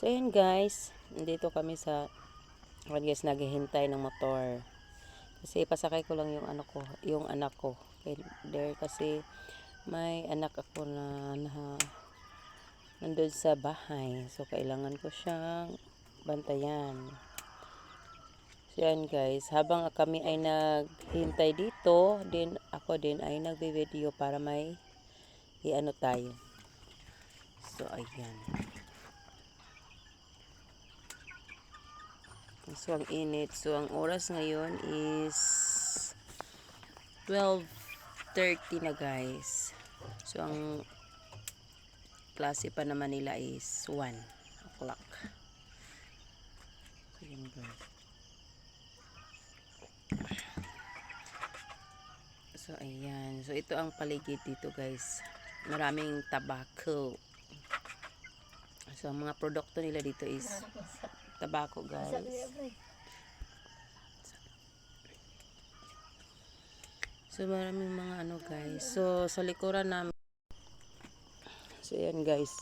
So, ayan guys. Nandito kami sa, ayan guys, naghihintay ng motor. Kasi pasakay ko lang yung anak ko, yung anak ko. Kay there kasi may anak ako na, na nandun sa bahay. So, kailangan ko siyang bantayan. So, yan guys. Habang kami ay naghintay dito, din ako din ay nagbe-video para may i-ano tayo. So, ayan. So, ang init. So, ang oras ngayon is 12.30 na guys. So, ang klase pa naman nila is 1 o'clock. So, ayan. So, ito ang paligid dito guys. Maraming tobacco. So, ang mga produkto nila dito is tobacco guys. So, maraming mga ano guys. So, sa likuran namin. So, yan guys.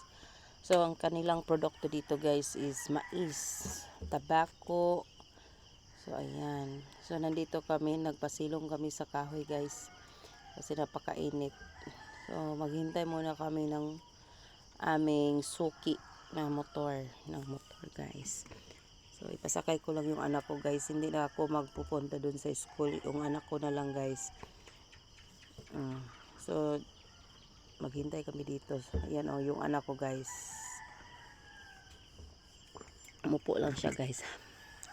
So, ang kanilang produkto dito guys is mais, tobacco. So, ayan. So, nandito kami. Nagpasilong kami sa kahoy guys. Kasi napakainit. So, maghintay muna kami ng aming suki na motor. Ng motor guys. So, ipasakay ko lang yung anak ko guys. Hindi na ako magpupunta dun sa school. Yung anak ko na lang guys. Mm. So, maghintay kami dito. Ayan o, yung anak ko guys. Umupo lang siya guys.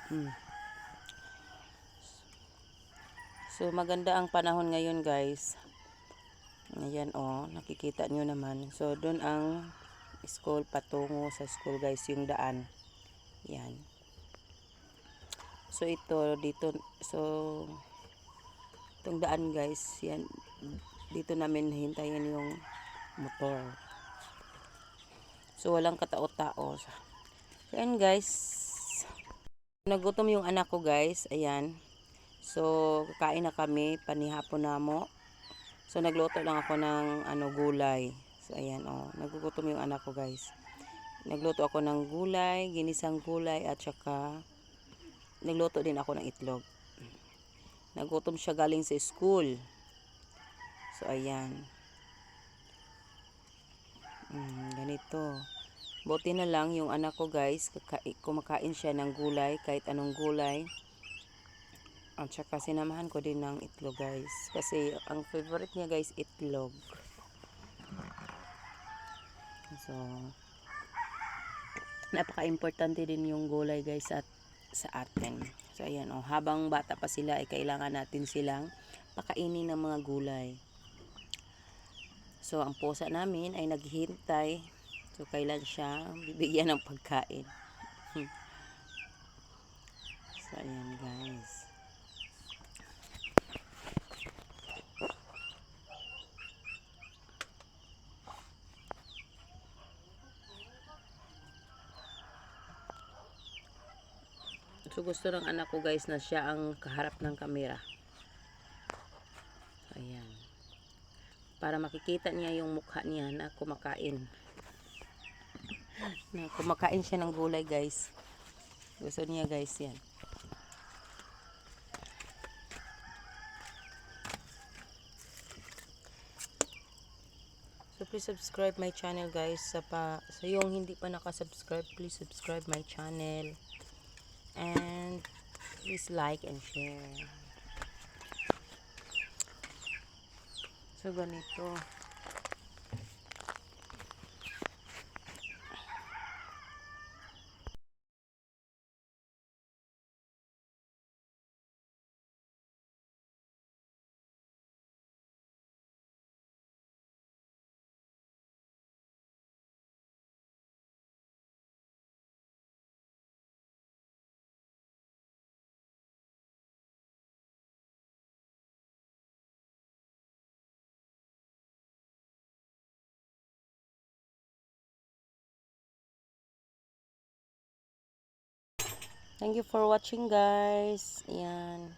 Mm. So, maganda ang panahon ngayon guys. Ayan o, nakikita nyo naman. So, dun ang school patungo sa school guys, yung daan. Yan. So, ito, dito, so, itong daan guys, yan, dito namin hintayin yung motor. So, walang katao-tao. So, yan guys. Nagutom yung anak ko guys. Ayan. So, kakain na kami. Panihapon na mo. So, nagluto lang ako ng ano, gulay. So, ayan oh. Nagugutom yung anak ko guys. Nagluto ako ng gulay, ginisang gulay at saka nagluto din ako ng itlog. Nagutom siya galing sa school. So, ayan. Mm, ganito. Buti na lang yung anak ko guys, kumakain siya ng gulay, kahit anong gulay. At saka sinamahan ko din ng itlog guys. Kasi ang favorite niya guys, itlog. So, napaka-importante din yung gulay guys at sa atin. So, ayan oh, habang bata pa sila, ay kailangan natin silang pakainin ng mga gulay. So, ang pusa namin ay naghihintay. So, kailan siya bibigyan ng pagkain. so, ayan guys. So, gusto ng anak ko guys na siya ang kaharap ng kamera. Ayan. Para makikita niya yung mukha niya na kumakain. na kumakain siya ng gulay guys. Gusto niya guys yan. So please subscribe my channel guys. Sa pa sa yung hindi pa nakasubscribe, please subscribe my channel. And please like and share. So ganito. Thank you for watching guys. Ayan.